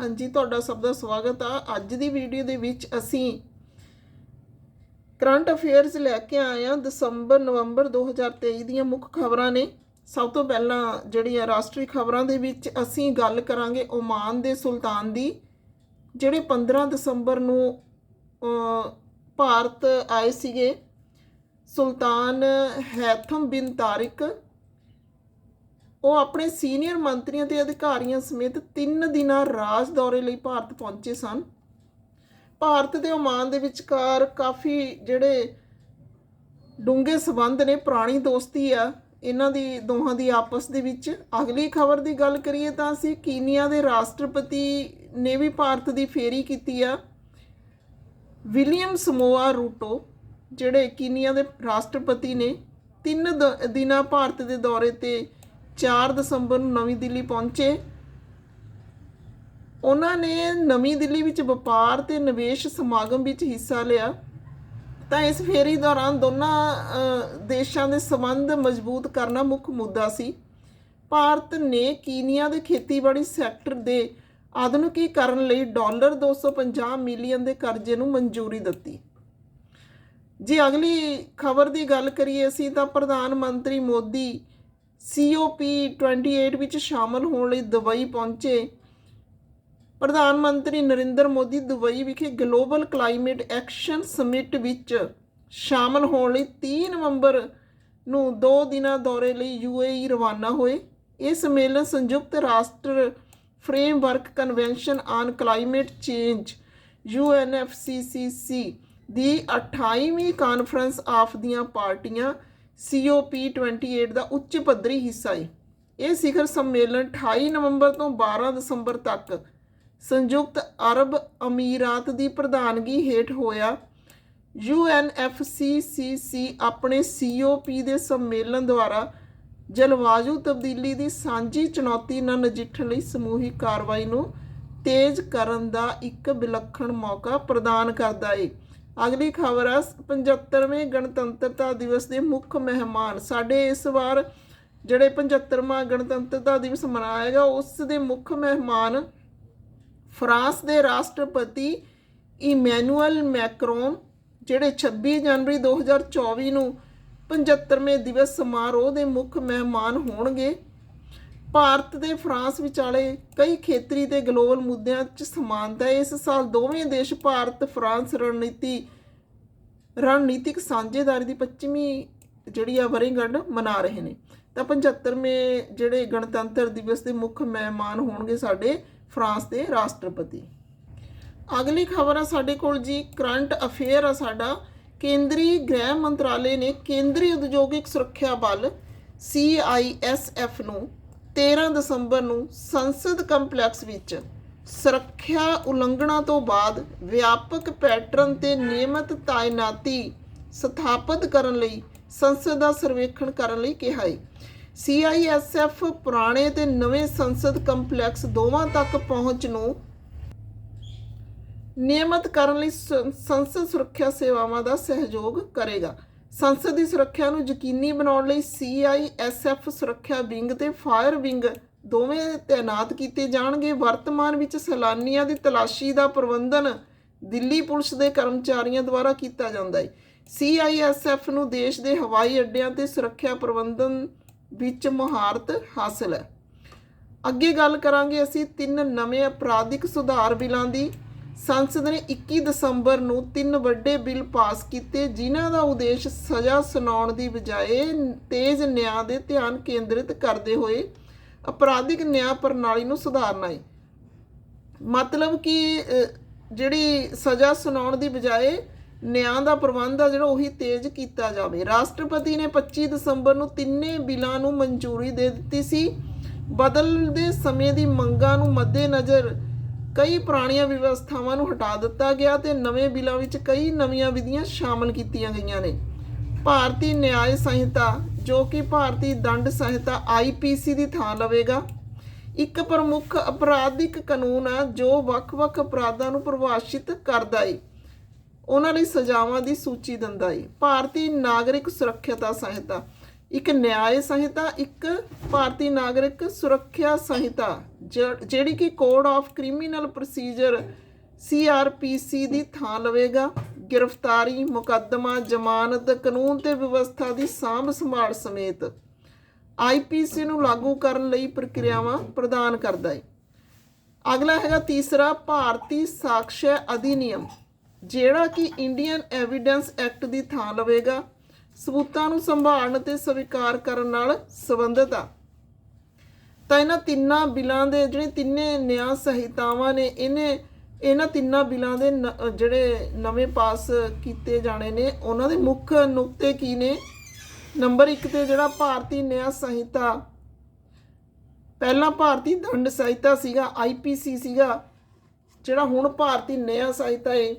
ਹਾਂਜੀ, ਤੁਹਾਡਾ ਸਭ ਦਾ ਸਵਾਗਤ ਆ। ਅੱਜ ਦੀ ਵੀਡੀਓ ਦੇ ਵਿੱਚ ਅਸੀਂ ਕਰੰਟ ਅਫੇਅਰਸ ਲੈ ਕੇ ਆਏ ਹਾਂ। ਦਸੰਬਰ, ਨਵੰਬਰ 2023 ਦੀਆਂ ਮੁੱਖ ਖਬਰਾਂ ਨੇ। ਸਭ ਤੋਂ ਪਹਿਲਾਂ ਜਿਹੜੀਆਂ ਰਾਸ਼ਟਰੀ ਖਬਰਾਂ ਦੇ ਵਿੱਚ ਅਸੀਂ ਗੱਲ ਕਰਾਂਗੇ ਓਮਾਨ ਦੇ ਸੁਲਤਾਨ ਦੀ, ਜਿਹੜੇ 15 ਦਸੰਬਰ ਨੂੰ ਭਾਰਤ ਆਏ ਸੀਗੇ। ਸੁਲਤਾਨ ਹੈਥਮ ਬਿਨ ਤਾਰਿਕ ਉਹ ਆਪਣੇ ਸੀਨੀਅਰ ਮੰਤਰੀਆਂ ਤੇ ਅਧਿਕਾਰੀਆਂ ਸਮੇਤ 3 ਦਿਨਾਂ ਰਾਜ ਦੌਰੇ ਲਈ ਭਾਰਤ ਪਹੁੰਚੇ ਸਨ। ਭਾਰਤ ਤੇ ਓਮਾਨ ਦੇ ਵਿਚਕਾਰ ਕਾਫੀ ਜਿਹੜੇ ਡੂੰਘੇ ਸਬੰਧ ਨੇ, ਪੁਰਾਣੀ ਦੋਸਤੀ ਆ, ਇਹਨਾਂ ਦੀ, ਦੋਹਾਂ ਦੀ ਆਪਸ ਦੇ ਵਿੱਚ। ਅਗਲੀ ਖਬਰ ਦੀ ਗੱਲ ਕਰੀਏ ਤਾਂ ਅਸੀਂ ਕੀਨੀਆ ਦੇ ਰਾਸ਼ਟਰਪਤੀ ਨੇ ਵੀ ਭਾਰਤ ਦੀ ਫੇਰੀ ਕੀਤੀ ਆ। ਵਿਲੀਅਮ ਸਮੋਆ ਰੂਟੋ, ਜਿਹੜੇ ਕੀਨੀਆ ਦੇ ਰਾਸ਼ਟਰਪਤੀ ਨੇ, ਤਿੰਨ ਦ- ਦਿਨਾਂ ਭਾਰਤ ਦੇ ਦੌਰੇ ਤੇ 4 ਦਸੰਬਰ ਨੂੰ ਨਵੀਂ ਦਿੱਲੀ ਪਹੁੰਚੇ। ਉਹਨਾਂ ਨੇ ਨਵੀਂ ਦਿੱਲੀ ਵਿੱਚ ਵਪਾਰ ਤੇ ਨਿਵੇਸ਼ ਸਮਾਗਮ ਵਿੱਚ ਹਿੱਸਾ ਲਿਆ। ਤਾਂ ਇਸ ਫੇਰੀ ਦੌਰਾਨ ਦੋਨਾਂ ਦੇਸ਼ਾਂ ਦੇ ਸੰਬੰਧ ਮਜ਼ਬੂਤ ਕਰਨਾ ਮੁੱਖ ਮੁੱਦਾ ਸੀ। ਭਾਰਤ ਨੇ ਕੀਨੀਆ ਦੇ ਖੇਤੀਬਾੜੀ ਸੈਕਟਰ ਦੇ ਆਧੁਨਿਕੀਕਰਨ ਲਈ ਡਾਲਰ 250 ਮਿਲੀਅਨ ਦੇ ਕਰਜ਼ੇ ਨੂੰ ਮਨਜ਼ੂਰੀ ਦਿੱਤੀ। ਜੇ ਅਗਲੀ ਖਬਰ ਦੀ ਗੱਲ ਕਰੀਏ ਅਸੀਂ ਤਾਂ ਪ੍ਰਧਾਨ ਮੰਤਰੀ ਮੋਦੀ COP28 ਵਿੱਚ ਸ਼ਾਮਲ ਹੋਣ ਲਈ ਦੁਬਈ ਪਹੁੰਚੇ। ਪ੍ਰਧਾਨ ਮੰਤਰੀ ਨਰਿੰਦਰ ਮੋਦੀ ਦੁਬਈ ਵਿਖੇ ਗਲੋਬਲ ਕਲਾਈਮੇਟ ਐਕਸ਼ਨ ਸਮਿਟ ਵਿੱਚ ਸ਼ਾਮਲ ਹੋਣ ਲਈ 30 ਨਵੰਬਰ ਨੂੰ 2 ਦਿਨਾਂ ਦੌਰੇ ਲਈ UAE ਰਵਾਨਾ ਹੋਏ। ਇਹ ਸੰਮੇਲਨ ਸੰਯੁਕਤ ਰਾਸ਼ਟਰ framework convention on climate change UNFCCC ਦੀ 28ਵੀਂ ਕਾਨਫਰੰਸ ਆਫ ਦੀਆਂ ਪਾਰਟੀਆਂ COP28 ਦਾ ਉੱਚ ਪੱਧਰੀ ਹਿੱਸਾ ਹੈ ਇਹ ਸਿਖਰ ਸੰਮੇਲਨ 28 ਨਵੰਬਰ ਤੋਂ 12 ਦਸੰਬਰ ਤੱਕ ਸੰਯੁਕਤ ਅਰਬ ਅਮੀਰਾਤ ਦੀ ਪ੍ਰਧਾਨਗੀ ਹੇਠ ਹੋਇਆ। UNFCCC ਆਪਣੇ COP ਦੇ ਸੰਮੇਲਨ ਦੁਆਰਾ ਜਲਵਾਯੂ ਤਬਦੀਲੀ ਦੀ ਸਾਂਝੀ ਚੁਣੌਤੀ ਨਾਲ ਨਜਿੱਠਣ ਲਈ ਸਮੂਹਿਕ ਕਾਰਵਾਈ ਨੂੰ ਤੇਜ਼ ਕਰਨ ਦਾ ਇੱਕ ਵਿਲੱਖਣ ਮੌਕਾ ਪ੍ਰਦਾਨ ਕਰਦਾ ਹੈ ਅਗਲੀ ਖਬਰ ਹੈ 75ਵੇਂ ਗਣਤੰਤਰਤਾ ਦਿਵਸ ਦੇ ਮੁੱਖ ਮਹਿਮਾਨ। ਸਾਡੇ ਇਸ ਵਾਰ ਜਿਹੜੇ 75ਵਾਂ ਗਣਤੰਤਰਤਾ ਦਿਵਸ ਮਨਾਏਗਾ, ਉਸ ਦੇ ਮੁੱਖ ਮਹਿਮਾਨ ਫਰਾਂਸ ਦੇ ਰਾਸ਼ਟਰਪਤੀ ਇਮੈਨੂਅਲ ਮੈਕਰੋਨ, ਜਿਹੜੇ 26 ਜਨਵਰੀ 2024 ਨੂੰ 75ਵੇਂ ਦਿਵਸ ਸਮਾਰੋਹ ਦੇ ਮੁੱਖ ਮਹਿਮਾਨ ਹੋਣਗੇ। ਭਾਰਤ ਤੇ ਫਰਾਂਸ ਵਿਚਾਲੇ ਕਈ ਖੇਤਰੀ ਤੇ ਗਲੋਬਲ ਮੁੱਦਿਆਂ 'ਚ ਸਮਾਨਤਾ ਹੈ। ਇਸ ਸਾਲ ਦੋਵੇਂ ਦੇਸ਼ ਭਾਰਤ, ਫਰਾਂਸ ਰਣਨੀਤੀ, ਰਣਨੀਤਿਕ ਸਾਂਝੇਦਾਰੀ ਦੀ 25ਵੀਂ ਜਿਹੜੀ ਆ ਵਰ੍ਹੇਗੰਢ ਮਨਾ ਰਹੇ ਨੇ। ਤਾਂ 75ਵੇਂ ਜਿਹੜੇ ਗਣਤੰਤਰ ਦਿਵਸ ਦੇ ਮੁੱਖ ਮਹਿਮਾਨ ਹੋਣਗੇ ਸਾਡੇ ਫਰਾਂਸ ਦੇ ਰਾਸ਼ਟਰਪਤੀ। ਅਗਲੀ ਖਬਰ ਆ ਸਾਡੇ ਕੋਲ ਜੀ, ਕਰੰਟ ਅਫੇਅਰ ਆ ਸਾਡਾ। ਕੇਂਦਰੀ ਗ੍ਰਹਿ ਮੰਤਰਾਲੇ ਨੇ ਕੇਂਦਰੀ ਉਦਯੋਗਿਕ ਸੁਰੱਖਿਆ ਬਲ CISF ਨੂੰ 13 ਦਸੰਬਰ ਨੂੰ ਸੰਸਦ ਕੰਪਲੈਕਸ ਵਿੱਚ ਸੁਰੱਖਿਆ ਉਲੰਘਣਾ ਤੋਂ ਬਾਅਦ ਵਿਆਪਕ ਪੈਟਰਨ ਤੇ ਨਿਯਮਤ ਤਾਇਨਾਤੀ ਸਥਾਪਿਤ ਕਰਨ ਲਈ ਸੰਸਦ ਦਾ ਸਰਵੇਖਣ ਕਰਨ ਲਈ ਕਿਹਾ ਹੈ। CISF ਪੁਰਾਣੇ ਤੇ ਨਵੇਂ ਸੰਸਦ ਕੰਪਲੈਕਸ ਦੋਵਾਂ ਤੱਕ ਪਹੁੰਚ ਨੂੰ ਨਿਯਮਤ ਕਰਨ ਲਈ ਸੰਸਦ ਸੁਰੱਖਿਆ ਸੇਵਾਵਾਂ ਦਾ ਸਹਿਯੋਗ ਕਰੇਗਾ। ਸੰਸਦ ਦੀ ਸੁਰੱਖਿਆ ਨੂੰ ਯਕੀਨੀ ਬਣਾਉਣ ਲਈ CISF ਸੁਰੱਖਿਆ ਵਿੰਗ ਤੇ ਫਾਇਰ ਵਿੰਗ ਦੋਵੇਂ ਤਾਇਨਾਤ ਕੀਤੇ ਜਾਣਗੇ। ਵਰਤਮਾਨ ਵਿੱਚ ਸੈਲਾਨੀਆਂ ਦੀ ਤਲਾਸ਼ੀ ਦਾ ਪ੍ਰਬੰਧਨ ਦਿੱਲੀ ਪੁਲਿਸ ਦੇ ਕਰਮਚਾਰੀਆਂ ਦੁਆਰਾ ਕੀਤਾ ਜਾਂਦਾ ਹੈ। CISF ਨੂੰ ਦੇਸ਼ ਦੇ ਹਵਾਈ ਅੱਡਿਆਂ ਤੇ ਸੁਰੱਖਿਆ ਪ੍ਰਬੰਧਨ ਵਿੱਚ ਮਹਾਰਤ ਹਾਸਲ ਹੈ। ਅੱਗੇ ਗੱਲ ਕਰਾਂਗੇ ਅਸੀਂ ਤਿੰਨ ਨਵੇਂ ਅਪਰਾਧਿਕ ਸੁਧਾਰ ਬਿੱਲਾਂ ਦੀ। ਸੰਸਦ ਨੇ 21 ਦਸੰਬਰ ਨੂੰ ਤਿੰਨ ਵੱਡੇ ਬਿੱਲ ਪਾਸ ਕੀਤੇ, ਜਿਨ੍ਹਾਂ ਦਾ ਉਦੇਸ਼ ਸਜ਼ਾ ਸੁਣਾਉਣ ਦੀ ਬਜਾਏ ਤੇਜ਼ ਨਿਆਂ ਦੇ ਧਿਆਨ ਕੇਂਦਰਿਤ ਕਰਦੇ ਹੋਏ ਅਪਰਾਧਿਕ ਨਿਆਂ ਪ੍ਰਣਾਲੀ ਨੂੰ ਸੁਧਾਰਨਾ ਹੈ ਮਤਲਬ ਕਿ ਜਿਹੜੀ ਸਜ਼ਾ ਸੁਣਾਉਣ ਦੀ ਬਜਾਏ ਨਿਆਂ ਦਾ ਪ੍ਰਬੰਧ ਆ ਜਿਹੜਾ ਉਹੀ ਤੇਜ਼ ਕੀਤਾ ਜਾਵੇ। ਰਾਸ਼ਟਰਪਤੀ ਨੇ 25 ਦਸੰਬਰ ਨੂੰ ਤਿੰਨੇ ਬਿੱਲਾਂ ਨੂੰ ਮਨਜ਼ੂਰੀ ਦੇ ਦਿੱਤੀ ਸੀ। ਬਦਲਦੇ ਸਮੇਂ ਦੀ ਮੰਗਾਂ ਨੂੰ ਮੱਦੇਨਜ਼ਰ ਕਈ ਪੁਰਾਣੀਆਂ ਵਿਵਸਥਾਵਾਂ ਨੂੰ ਹਟਾ ਦਿੱਤਾ ਗਿਆ ਤੇ ਨਵੇਂ ਬਿੱਲਾਂ ਵਿੱਚ ਕਈ ਨਵੀਆਂ ਵਿਧੀਆਂ ਸ਼ਾਮਲ ਕੀਤੀਆਂ ਗਈਆਂ ਨੇ। ਭਾਰਤੀ ਨਿਆਂ ਸੰਹਿਤਾ, ਜੋ ਕਿ ਭਾਰਤੀ ਦੰਡ ਸੰਹਿਤਾ ਆਈਪੀਸੀ ਦੀ ਥਾਂ ਲਵੇਗਾ। ਇੱਕ ਪ੍ਰਮੁੱਖ ਅਪਰਾਧਿਕ ਕਾਨੂੰਨ ਆ, ਜੋ ਵੱਖ-ਵੱਖ ਅਪਰਾਧਾਂ ਨੂੰ ਪਰਿਭਾਸ਼ਿਤ ਕਰਦਾ ਏ। ਉਹਨਾਂ ਲਈ ਸਜ਼ਾਵਾਂ ਦੀ ਸੂਚੀ ਦਿੰਦਾ ਏ। ਭਾਰਤੀ ਨਾਗਰਿਕ ਸੁਰੱਖਿਅਤਾ ਸੰਹਿਤਾ ਇੱਕ ਨਿਆਏ ਸੰਹਿਤਾ, ਇੱਕ ਭਾਰਤੀ ਨਾਗਰਿਕ ਸੁਰੱਖਿਆ ਸੰਹਿਤਾ ਜਿਹੜੀ ਕਿ code of criminal procedure CrPC ਦੀ ਥਾਂ ਲਵੇਗਾ। ਗ੍ਰਿਫਤਾਰੀ, ਮੁਕੱਦਮਾ, ਜ਼ਮਾਨਤ, ਕਾਨੂੰਨ ਤੇ ਵਿਵਸਥਾ ਦੀ ਸਾਂਭ ਸੰਭਾਲ ਸਮੇਤ ਆਈਪੀਸੀ ਨੂੰ ਲਾਗੂ ਕਰਨ ਲਈ ਪ੍ਰਕਿਰਿਆਵਾਂ ਪ੍ਰਦਾਨ ਕਰਦਾ ਹੈ। ਅਗਲਾ ਹੈਗਾ ਤੀਸਰਾ, ਭਾਰਤੀ ਸਾਕਸ਼ਯ ਅਧਿਨਿਯਮ, ਜਿਹੜਾ ਕਿ ਇੰਡੀਅਨ ਐਵੀਡੈਂਸ ਐਕਟ ਦੀ ਥਾਂ ਲਵੇਗਾ। ਸਬੂਤਾਂ ਨੂੰ ਸੰਭਾਲਣ ਤੇ ਸਵੀਕਾਰ ਕਰਨ ਨਾਲ ਸੰਬੰਧਿਤ ਆ। ਤਾਂ ਇਹਨਾਂ ਤਿੰਨਾਂ ਬਿੱਲਾਂ ਦੇ ਜਿਹੜੇ ਤਿੰਨੇ ਨਿਆਂ ਸੰਹਿਤਾਵਾਂ ਨੇ, ਇਹਨੇ ਇਹਨਾਂ ਤਿੰਨਾਂ ਬਿੱਲਾਂ ਦੇ ਨ- ਜਿਹੜੇ ਨਵੇਂ ਪਾਸ ਕੀਤੇ ਜਾਣੇ ਨੇ, ਉਹਨਾਂ ਦੇ ਮੁੱਖ ਨੁਕਤੇ ਕੀ ਨੇ? ਨੰਬਰ 1 ਤੇ ਜਿਹੜਾ ਭਾਰਤੀ ਨਿਆਂ ਸੰਹਿਤਾ, ਪਹਿਲਾਂ ਭਾਰਤੀ ਦੰਡ ਸੰਹਿਤਾ ਸੀਗਾ ਆਈਪੀਸੀ ਸੀਗਾ, ਜਿਹੜਾ ਹੁਣ ਭਾਰਤੀ ਨਿਆਂ ਸੰਹਿਤਾ ਹੈ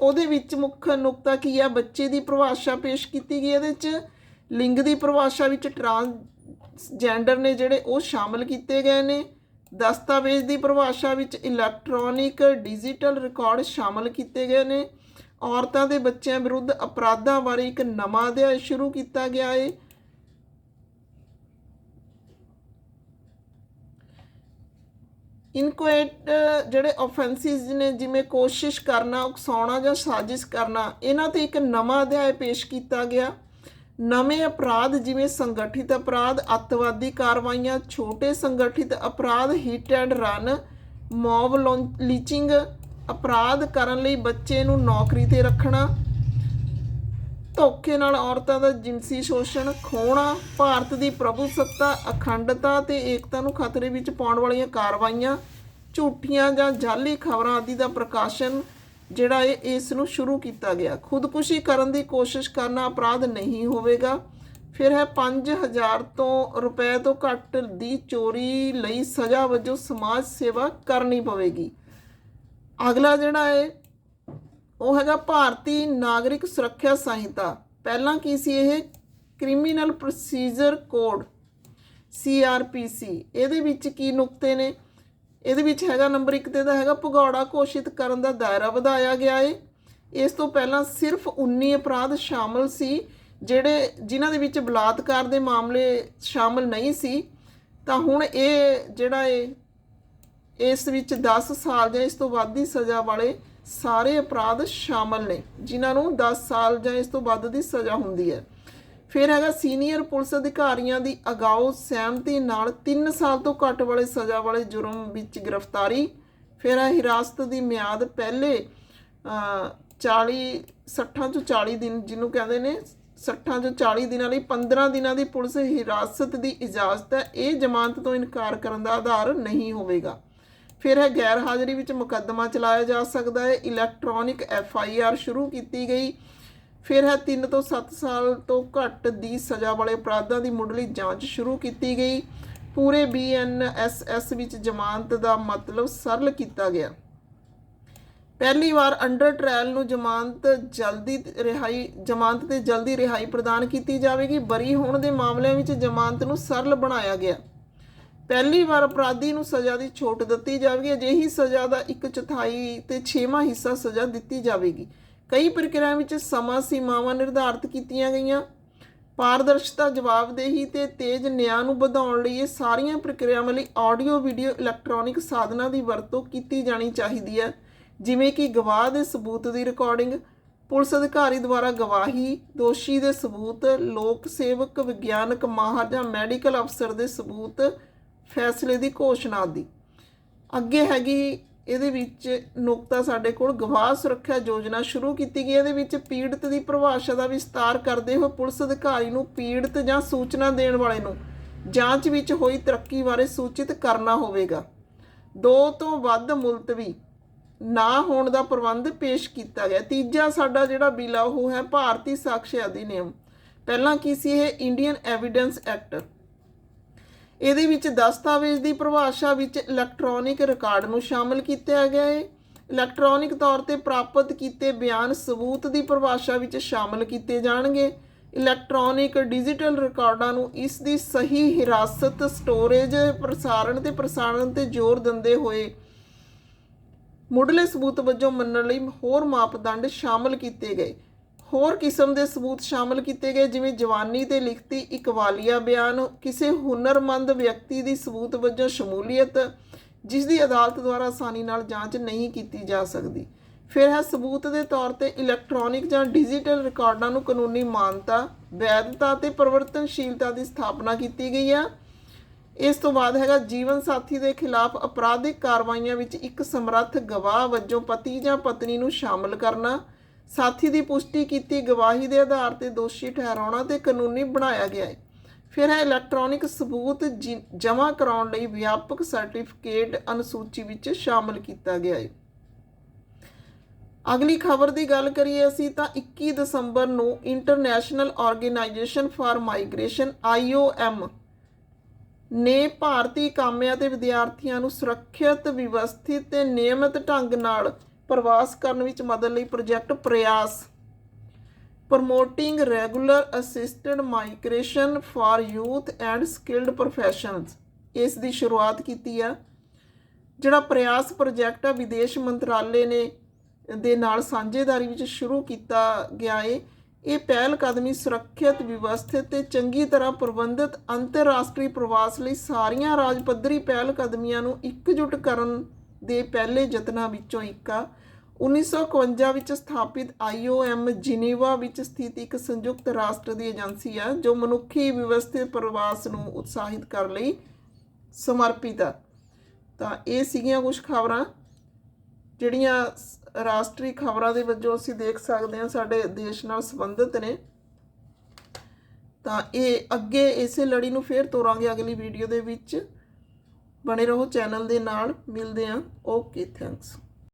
ਉਹਦੇ ਵਿੱਚ ਮੁੱਖ ਨੁਕਤਾ ਕੀ ਹੈ ਬੱਚੇ ਦੀ ਪਰਿਭਾਸ਼ਾ ਪੇਸ਼ ਕੀਤੀ ਗਈ ਇਹਦੇ ਵਿੱਚ ਲਿੰਗ ਦੀ ਪਰਿਭਾਸ਼ਾ ਵਿੱਚ ਟਰਾਂਸਜੈਂਡਰ ਨੇ ਜਿਹੜੇ ਉਹ ਸ਼ਾਮਲ ਕੀਤੇ ਗਏ ਨੇ। ਦਸਤਾਵੇਜ਼ ਦੀ ਪਰਿਭਾਸ਼ਾ ਵਿੱਚ ਇਲੈਕਟ੍ਰੋਨਿਕ ਡਿਜੀਟਲ ਰਿਕਾਰਡ ਸ਼ਾਮਲ ਕੀਤੇ ਗਏ ਨੇ। ਔਰਤਾਂ ਦੇ ਬੱਚਿਆਂ ਵਿਰੁੱਧ ਅਪਰਾਧਾਂ ਬਾਰੇ ਇੱਕ ਨਵਾਂ ਅਧਿਆਇ ਸ਼ੁਰੂ ਕੀਤਾ ਗਿਆ ਹੈ ਇਨਕੁਏਟ ਜਿਹੜੇ ਆਫੈਂਸਿਸ ਨੇ, ਜਿਵੇਂ ਕੋਸ਼ਿਸ਼ ਕਰਨਾ, ਉਕਸਾਉਣਾ ਜਾਂ ਸਾਜ਼ਿਸ਼ ਕਰਨਾ, ਇਹਨਾਂ ਤੇ ਇੱਕ ਨਵਾਂ ਅਧਿਆਇ ਪੇਸ਼ ਕੀਤਾ ਗਿਆ। ਨਵੇਂ ਅਪਰਾਧ ਜਿਵੇਂ ਸੰਗਠਿਤ ਅਪਰਾਧ, ਅੱਤਵਾਦੀ ਕਾਰਵਾਈਆਂ, ਛੋਟੇ ਸੰਗਠਿਤ ਅਪਰਾਧ hit and run mob lynching ਅਪਰਾਧ ਕਰਨ ਲਈ ਬੱਚੇ ਨੂੰ ਨੌਕਰੀ ਤੇ ਰੱਖਣਾ ਧੋਖੇ ਨਾਲ ਔਰਤਾਂ ਦਾ ਜਿਨਸੀ ਸ਼ੋਸ਼ਣ, ਖੋਣਾ, ਭਾਰਤ ਦੀ ਪ੍ਰਭੂਸੱਤਾ ਅਖੰਡਤਾ ਤੇ ਏਕਤਾ ਨੂੰ ਖਤਰੇ ਵਿੱਚ ਪਾਉਣ ਵਾਲੀਆਂ ਕਾਰਵਾਈਆਂ, ਝੂਠੀਆਂ ਜਾਂ ਜਾਲੀ ਖਬਰਾਂ ਆਦਿ ਦਾ ਪ੍ਰਕਾਸ਼ਨ, ਜਿਹੜਾ ਇਹ ਇਸ ਨੂੰ ਸ਼ੁਰੂ ਕੀਤਾ ਗਿਆ। ਖੁਦਕੁਸ਼ੀ ਕਰਨ ਦੀ ਕੋਸ਼ਿਸ਼ ਕਰਨਾ ਅਪਰਾਧ ਨਹੀਂ ਹੋਵੇਗਾ। ਫਿਰ ਹੈ 5000 ਤੋਂ ਰੁਪਏ ਤੋਂ ਘੱਟ ਦੀ ਚੋਰੀ ਲਈ ਸਜ਼ਾ ਵਜੋਂ ਸਮਾਜ ਸੇਵਾ ਕਰਨੀ ਪਵੇਗੀ। ਅਗਲਾ ਜਿਹੜਾ ਹੈ ਉਹ ਹੈਗਾ ਭਾਰਤੀ ਨਾਗਰਿਕ ਸੁਰੱਖਿਆ ਸੰਹਿਤਾ। ਪਹਿਲਾਂ ਕੀ ਸੀ ਇਹ? ਕ੍ਰਿਮੀਨਲ ਪ੍ਰੋਸੀਜਰ ਕੋਡ ਸੀਆਰਪੀਸੀ ਇਹਦੇ ਵਿੱਚ ਕੀ ਨੁਕਤੇ ਨੇ? ਇਹਦੇ ਵਿੱਚ ਹੈਗਾ ਨੰਬਰ 1 ਤੇ ਦਾ ਹੈਗਾ ਭਗੌੜਾ ਘੋਸ਼ਿਤ ਕਰਨ ਦਾ ਦਾਇਰਾ ਵਧਾਇਆ ਗਿਆ ਏ। ਇਸ ਤੋਂ ਪਹਿਲਾਂ ਸਿਰਫ 19 ਅਪਰਾਧ ਸ਼ਾਮਲ ਸੀ, ਜਿਹੜੇ ਜਿਨ੍ਹਾਂ ਦੇ ਵਿੱਚ ਬਲਾਤਕਾਰ ਦੇ ਮਾਮਲੇ ਸ਼ਾਮਲ ਨਹੀਂ ਸੀ। ਤਾਂ ਹੁਣ ਇਹ ਜਿਹੜਾ ਇਹ ਇਸ ਵਿੱਚ 10 ਸਾਲ ਜਾਂ ਇਸ ਤੋਂ ਵੱਧ ਦੀ ਸਜ਼ਾ ਵਾਲੇ ਸਾਰੇ ਅਪਰਾਧ ਸ਼ਾਮਲ ਨੇ ਜਿਨ੍ਹਾਂ ਨੂੰ 10 ਸਾਲ ਜਾਂ ਇਸ ਤੋਂ ਵੱਧ ਦੀ ਸਜ਼ਾ ਹੁੰਦੀ ਹੈ। ਫਿਰ ਹੈਗਾ ਸੀਨੀਅਰ ਪੁਲਿਸ ਅਧਿਕਾਰੀਆਂ ਦੀ ਅਗਾਓ ਸਹਿਮਤੀ ਨਾਲ 3 ਸਾਲ ਤੋਂ ਘੱਟ ਵਾਲੇ ਸਜ਼ਾ ਵਾਲੇ ਜੁਰਮ ਵਿੱਚ ਗ੍ਰਿਫਤਾਰੀ। ਫਿਰ ਹੈ ਹਿਰਾਸਤ ਦੀ ਮਿਆਦ ਪਹਿਲੇ ਅ, 40 60 ਤੋਂ 40 ਦਿਨ ਜਿਹਨੂੰ ਕਹਿੰਦੇ ਨੇ 60 ਤੋਂ 40 ਦਿਨਾਂ ਲਈ 15 ਦਿਨਾਂ ਦੀ ਪੁਲਿਸ ਹਿਰਾਸਤ ਦੀ ਇਜਾਜ਼ਤ ਹੈ। ਇਹ ਜ਼ਮਾਨਤ ਤੋਂ ਇਨਕਾਰ ਕਰਨ ਦਾ ਆਧਾਰ ਨਹੀਂ ਹੋਵੇਗਾ। ਫਿਰ ਹੈ ਗੈਰ ਹਾਜ਼ਰੀ ਵਿੱਚ ਮੁਕੱਦਮਾ ਚਲਾਇਆ ਜਾ ਸਕਦਾ ਹੈ। ਇਲੈਕਟ੍ਰੋਨਿਕ ਐਫ ਆਈ ਆਰ ਸ਼ੁਰੂ ਕੀਤੀ ਗਈ। ਫਿਰ ਹੈ 3 ਤੋਂ 7 ਸਾਲ ਤੋਂ ਘੱਟ ਦੀ ਸਜ਼ਾ ਵਾਲੇ ਅਪਰਾਧਾਂ ਦੀ ਮੁੱਢਲੀ ਜਾਂਚ ਸ਼ੁਰੂ ਕੀਤੀ ਗਈ। ਪੂਰੇ ਬੀ ਐਨ ਐਸ ਐਸ ਵਿੱਚ ਜ਼ਮਾਨਤ ਦਾ ਮਤਲਬ ਸਰਲ ਕੀਤਾ ਗਿਆ। ਪਹਿਲੀ ਵਾਰ ਅੰਡਰ ਟ੍ਰਾਇਲ ਨੂੰ ਜ਼ਮਾਨਤ ਜਲਦੀ ਰਿਹਾਈ, ਜ਼ਮਾਨਤ ਤੇ ਜਲਦੀ ਰਿਹਾਈ ਪ੍ਰਦਾਨ ਕੀਤੀ ਜਾਵੇਗੀ। ਬਰੀ ਹੋਣ ਦੇ ਮਾਮਲਿਆਂ ਵਿੱਚ ਜ਼ਮਾਨਤ ਨੂੰ ਸਰਲ ਬਣਾਇਆ ਗਿਆ। ਪਹਿਲੀ ਵਾਰ ਅਪਰਾਧੀ ਨੂੰ ਸਜ਼ਾ ਦੀ ਛੋਟ ਦਿੱਤੀ ਜਾਵੇਗੀ। ਅਜਿਹੀ ਸਜ਼ਾ ਦਾ ਇੱਕ ਚੌਥਾਈ ਤੇ 6ਵਾਂ ਹਿੱਸਾ ਸਜ਼ਾ ਦਿੱਤੀ ਜਾਵੇਗੀ। ਕਈ ਪ੍ਰਕਿਰਿਆ ਵਿੱਚ ਸਮਾਂ ਸੀਮਾਵਾਂ ਨਿਰਧਾਰਤ ਕੀਤੀਆਂ ਗਈਆਂ। ਪਾਰਦਰਸ਼ਤਾ, ਜਵਾਬਦੇਹੀ ਤੇ ਤੇਜ਼ ਨਿਆਂ ਨੂੰ ਵਧਾਉਣ ਲਈ ਇਹ ਸਾਰੀਆਂ ਪ੍ਰਕਿਰਿਆਵਾਂ ਲਈ ਆਡੀਓ, ਵੀਡੀਓ, ਇਲੈਕਟ੍ਰੋਨਿਕ ਸਾਧਨਾਂ ਦੀ ਵਰਤੋਂ ਕੀਤੀ ਜਾਣੀ ਚਾਹੀਦੀ ਹੈ। ਜਿਵੇਂ ਕਿ ਗਵਾਹ ਦੇ ਸਬੂਤ ਦੀ ਰਿਕਾਰਡਿੰਗ ਪੁਲਿਸ ਅਧਿਕਾਰੀ ਦੁਆਰਾ ਗਵਾਹੀ, ਦੋਸ਼ੀ ਦੇ ਸਬੂਤ, ਲੋਕ ਸੇਵਕ, ਵਿਗਿਆਨਕ ਮਾਹਰ ਜਾਂ ਮੈਡੀਕਲ ਅਫਸਰ ਦੇ ਸਬੂਤ ਫੈਸਲੇ ਦੀ ਘੋਸ਼ਣਾ ਦੀ। ਅੱਗੇ ਹੈਗੀ ਇਹਦੇ ਵਿੱਚ ਨੁਕਤਾ ਸਾਡੇ ਕੋਲ। ਗਵਾਹ ਸੁਰੱਖਿਆ ਯੋਜਨਾ ਸ਼ੁਰੂ ਕੀਤੀ ਗਈ। ਇਹਦੇ ਵਿੱਚ ਪੀੜਤ ਦੀ ਪਰਿਭਾਸ਼ਾ ਦਾ ਵਿਸਤਾਰ ਕਰਦੇ ਹੋਏ ਪੁਲਿਸ ਅਧਿਕਾਰੀ ਨੂੰ ਪੀੜਤ ਜਾਂ ਸੂਚਨਾ ਦੇਣ ਵਾਲੇ ਨੂੰ ਜਾਂਚ ਵਿੱਚ ਹੋਈ ਤਰੱਕੀ ਬਾਰੇ ਸੂਚਿਤ ਕਰਨਾ ਹੋਵੇਗਾ। ਦੋ ਤੋਂ ਵੱਧ ਮੁਲਤਵੀ ਨਾ ਹੋਣ ਦਾ ਪ੍ਰਬੰਧ ਪੇਸ਼ ਕੀਤਾ ਗਿਆ। ਤੀਜਾ ਸਾਡਾ ਜਿਹੜਾ ਬਿੱਲ ਆ, ਉਹ ਹੈ ਭਾਰਤੀ ਸਾਕਸ਼ੀ ਅਧਿਨਿਯਮ। ਪਹਿਲਾਂ ਕੀ ਸੀ ਇਹ? ਇੰਡੀਅਨ ਐਵੀਡੈਂਸ ਐਕਟ ਇਹਦੇ ਵਿੱਚ ਦਸਤਾਵੇਜ਼ ਦੀ ਪਰਿਭਾਸ਼ਾ ਵਿੱਚ ਇਲੈਕਟ੍ਰੋਨਿਕ ਰਿਕਾਰਡ ਨੂੰ ਸ਼ਾਮਲ ਕੀਤਾ ਗਿਆ ਹੈ। ਇਲੈਕਟ੍ਰੋਨਿਕ ਤੌਰ ਤੇ ਪ੍ਰਾਪਤ ਕੀਤੇ ਬਿਆਨ ਸਬੂਤ ਦੀ ਪਰਿਭਾਸ਼ਾ ਵਿੱਚ ਸ਼ਾਮਲ ਕੀਤੇ ਜਾਣਗੇ। ਇਲੈਕਟ੍ਰੋਨਿਕ ਡਿਜੀਟਲ ਰਿਕਾਰਡਾਂ ਨੂੰ ਇਸ ਦੀ ਸਹੀ ਹਿਰਾਸਤ, ਸਟੋਰੇਜ, ਪ੍ਰਸਾਰਣ ਤੇ ਪ੍ਰਸਾਰਣ ਤੇ ਜ਼ੋਰ ਦਿੰਦੇ ਹੋਏ ਮੁੱਢਲੇ ਸਬੂਤ ਵਜੋਂ ਮੰਨਣ ਲਈ ਹੋਰ ਮਾਪਦੰਡ ਸ਼ਾਮਲ ਕੀਤੇ ਗਏ। ਹੋਰ ਕਿਸਮ ਦੇ ਸਬੂਤ ਸ਼ਾਮਲ ਕੀਤੇ ਗਏ, ਜਿਵੇਂ ਜਵਾਨੀ ਤੇ ਲਿਖਤੀ ਇਕਵਾਲੀਆ ਬਿਆਨ, ਕਿਸੇ ਹੁਨਰਮੰਦ ਵਿਅਕਤੀ ਦੀ ਸਬੂਤ ਵਜੋਂ ਸ਼ਮੂਲੀਅਤ, ਜਿਸ ਦੀ ਅਦਾਲਤ ਦੁਆਰਾ ਆਸਾਨੀ ਨਾਲ ਜਾਂਚ ਨਹੀਂ ਕੀਤੀ ਜਾ ਸਕਦੀ। ਫਿਰ ਹੈ ਸਬੂਤ ਦੇ ਤੌਰ ਤੇ ਇਲੈਕਟ੍ਰੋਨਿਕ ਜਾਂ ਡਿਜੀਟਲ ਰਿਕਾਰਡਾਂ ਨੂੰ ਕਾਨੂੰਨੀ ਮਾਨਤਾ, ਵੈਧਤਾ ਤੇ ਪਰਿਵਰਤਨਸ਼ੀਲਤਾ ਦੀ ਸਥਾਪਨਾ ਕੀਤੀ ਗਈ ਹੈ ਇਸ ਤੋਂ ਬਾਅਦ ਹੈਗਾ ਜੀਵਨ ਸਾਥੀ ਦੇ ਖਿਲਾਫ ਅਪਰਾਧਿਕ ਕਾਰਵਾਈਆਂ ਵਿੱਚ ਇੱਕ ਸਮਰੱਥ ਗਵਾਹ ਵਜੋਂ ਪਤੀ ਜਾਂ ਪਤਨੀ ਨੂੰ ਸ਼ਾਮਲ ਕਰਨਾ। ਸਾਥੀ ਦੀ ਪੁਸ਼ਟੀ ਕੀਤੀ, ਗਵਾਹੀ ਦੇ ਆਧਾਰ ਤੇ ਦੋਸ਼ੀ ਠਹਿਰਾਉਣਾ ਤੇ ਕਾਨੂੰਨੀ ਬਣਾਇਆ ਗਿਆ ਹੈ। ਫਿਰ ਹੈ ਇਲੈਕਟ੍ਰੋਨਿਕ ਸਬੂਤ ਜਮ੍ਹਾਂ ਕਰਾਉਣ ਲਈ ਵਿਆਪਕ ਸਰਟੀਫਿਕੇਟ ਅਨੁਸੂਚੀ ਵਿੱਚ ਸ਼ਾਮਲ ਕੀਤਾ ਗਿਆ ਹੈ। ਅਗਲੀ ਖਬਰ ਦੀ ਗੱਲ ਕਰੀਏ ਅਸੀਂ ਤਾਂ 21 ਦਸੰਬਰ ਨੂੰ international organisation for migration IOM ਨੇ ਭਾਰਤੀ ਕਾਮਿਆਂ ਤੇ ਵਿਦਿਆਰਥੀਆਂ ਨੂੰ ਸੁਰੱਖਿਅਤ, ਵਿਵਸਥਿਤ ਤੇ ਨਿਯਮਿਤ ਢੰਗ ਨਾਲ ਪ੍ਰਵਾਸ ਕਰਨ ਵਿੱਚ ਮਦਦ ਲਈ project Prayas. Promoting regular assisted migration for youth and skilled professionals ਇਸ ਦੀ ਸ਼ੁਰੂਆਤ ਕੀਤੀ ਆ। ਜਿਹੜਾ ਪ੍ਰਯਾਸ ਪ੍ਰੋਜੈਕਟ ਆ, ਵਿਦੇਸ਼ ਮੰਤਰਾਲੇ ਨੇ ਦੇ ਨਾਲ ਸਾਂਝੇਦਾਰੀ ਵਿੱਚ ਸ਼ੁਰੂ ਕੀਤਾ ਗਿਆ ਏ। ਇਹ ਪਹਿਲ ਕਦਮੀ ਸੁਰੱਖਿਅਤ, ਵਿਵਸਥਿਤ ਤੇ ਚੰਗੀ ਤਰ੍ਹਾਂ ਪ੍ਰਬੰਧਿਤ ਅੰਤਰਰਾਸ਼ਟਰੀ ਪ੍ਰਵਾਸ ਲਈ ਸਾਰੀਆਂ ਰਾਜ ਪੱਧਰੀ ਪਹਿਲ ਕਦਮੀਆਂ ਨੂੰ ਇਕਜੁੱਟ ਕਰਨ ਦੇ ਪਹਿਲੇ ਯਤਨਾਂ ਵਿੱਚੋਂ ਇੱਕ ਆ। 1951 ਵਿੱਚ ਸਥਾਪਿਤ IOM ਜਿਨੀਵਾ ਵਿੱਚ ਸਥਿਤ ਇੱਕ ਸੰਯੁਕਤ ਰਾਸ਼ਟਰ ਦੀ ਏਜੰਸੀ ਆ, ਜੋ ਮਨੁੱਖੀ ਵਿਵਸਥਿਤ ਪ੍ਰਵਾਸ ਨੂੰ ਉਤਸ਼ਾਹਿਤ ਕਰਨ ਲਈ ਸਮਰਪਿਤ ਆ। ਤਾਂ ਇਹ ਸੀਗੀਆਂ ਕੁਝ ਖਬਰਾਂ, ਜਿਹੜੀਆਂ ਰਾਸ਼ਟਰੀ ਖਬਰਾਂ ਦੇ ਵਜੋਂ ਅਸੀਂ ਦੇਖ ਸਕਦੇ ਹਾਂ, ਸਾਡੇ ਦੇਸ਼ ਨਾਲ ਸੰਬੰਧਿਤ ਨੇ। ਤਾਂ ਇਹ ਅੱਗੇ ਇਸੇ ਲੜੀ ਨੂੰ ਫੇਰ ਤੋਰਾਂਗੇ ਅਗਲੀ ਵੀਡੀਓ ਦੇ ਵਿੱਚ। ਬਣੇ ਰਹੋ ਚੈਨਲ ਦੇ ਨਾਲ ਮਿਲਦੇ ਹਾਂ। Okay thanks.